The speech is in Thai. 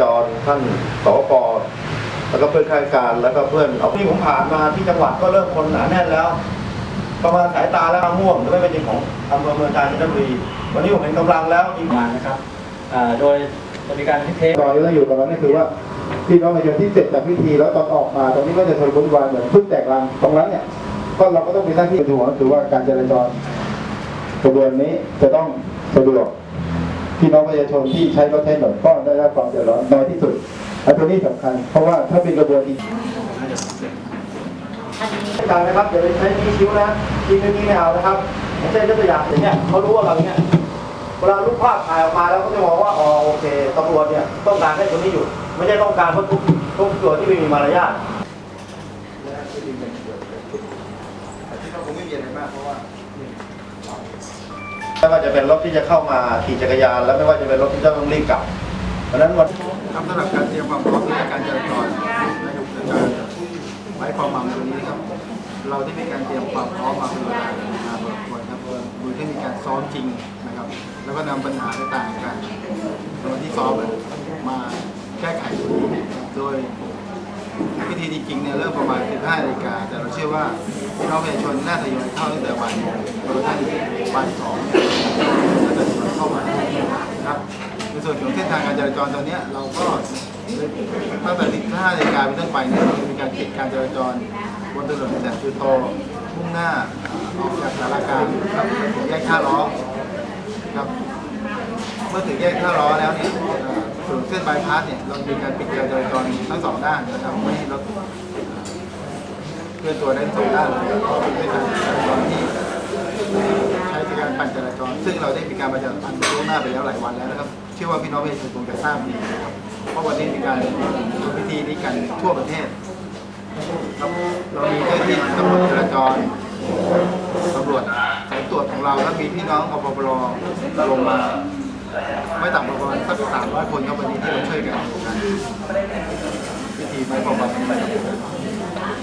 จรท่านสวปแล้วก็เพื่อนข้าราชการแล้วก็เพื่อนเอาที่ผมผ่านมาที่จังหวัดก็เริ่มคนหนาแน่นแล้ว ประมาณสายตาแล้วม่วงไม่เป็นจริงของอำเภอเมืองกาญจนบุรีวันนี้ผมเห็นกำลังแล้วจริงมานะครับอ่าโดยจะมีการพิเทตอนที่เราอยู่ตรงนั้นก็คือว่าพี่น้องประชาชนที่เสร็จจากพิธีแล้วตอนออกมาตรงนี้ก็จะชนบุญวายเหมือนพึ่งแตกรังตรงนั้นเนี่ยก็เราก็ต้องมีหน้าที่เป็นห่วงก็คือว่าการจราจรกระบวนนี้จะต้องสะดวก พี่น้องประชาชนที่ใช้รถใช้ถนนก็ได้รับความเดือดร้อนน้อยที่สุดอันตัวนี้สำคัญ เพราะว่าถ้าเป็นกระบวนอีกการนะครับอย่าไปใช้นิ้วคิ้วนะชี้นิ้วนี้ไม่เอานะครับอย่างเช่นยกตัวอย่างอย่างเนี้ยเขารู้ว่าเราเนี่ยเวลาลูกภาพถ่ายออกมาแล้วก็จะมองว่าอ๋อโอเคตำรวจเนี่ยต้องการให้คนนี้อยู่ ไม่ใช่ต้องการเพราะทุกทุกตัวที่ไม่มีมารยาทไม่ว่า ไม่ว่าจะเป็นรถที่จะเข้ามาขี่จักรยาน และไม่ว่าจะเป็นรถที่จะต้องรีบกลับ เพราะฉะนั้นวันครับสำหรับการเตรียมความพร้อมในการจราจรและถูกจราจรหมายความว่าวันนี้ครับ เราได้มีการเตรียมความพร้อมมาเป็นเวลานาพอสมควรครับโดยที่มีการซ้อมจริงนะครับ แล้วก็นำปัญหาต่างๆกันในวันที่ซ้อมมาแก้ไขตรงนี้โดยพิธีจริงๆเนี่ยเริ่มประมาณ 15นาฬิกาแต่เราเชื่อว่าพี่น้องประชาชนน่าจะยอยเข้าตั้งแต่บ่ายโมงโดยท่านบ่ายสองเนี่ยน่าจะยอยเข้ามานะครับ ในส่วนของ เส้นทางการจราจรตอนนี้เราก็ตั้งแต่15นาฬิกาเป็นต้นไปเนี่ยเราจะมีการปิดการจราจรบนถนนแสงจุโตมุ่งหน้าออกจากสารกลารครับถึงแยกท่าล้อครับ เมื่อถึงแยกท่าล้อแล้วเนี่ยเอ่อส่วนเส้นบายพาสเนี่ยเรามีการปิดการจราจรทั้งสองด้านนะครับไม่ให้รถเคลื่อนตัวได้สองด้านเลยเพราะเป็นเส้นทางจราจรที่ใช้ในการปั่นจราจร ซึ่งเราได้มีการประชาสัมพันธ์ล่วงหน้าไปแล้วหลายวันแล้วนะครับ ชื่อว่าพี่น้องประชาชนคงจะทราบดีนะครับเพราะวันนี้มีการทำพิธีนี้กันทั่วประเทศครับเรามีเจ้าหน้าที่ตำรวจจราจรตำรวจสายตรวจของเราและมีพี่น้องกปปรลงมา ไม่ต่ำกว่าประมาณสักสามร้อยคนครับวันนี้ที่เราช่วยกัน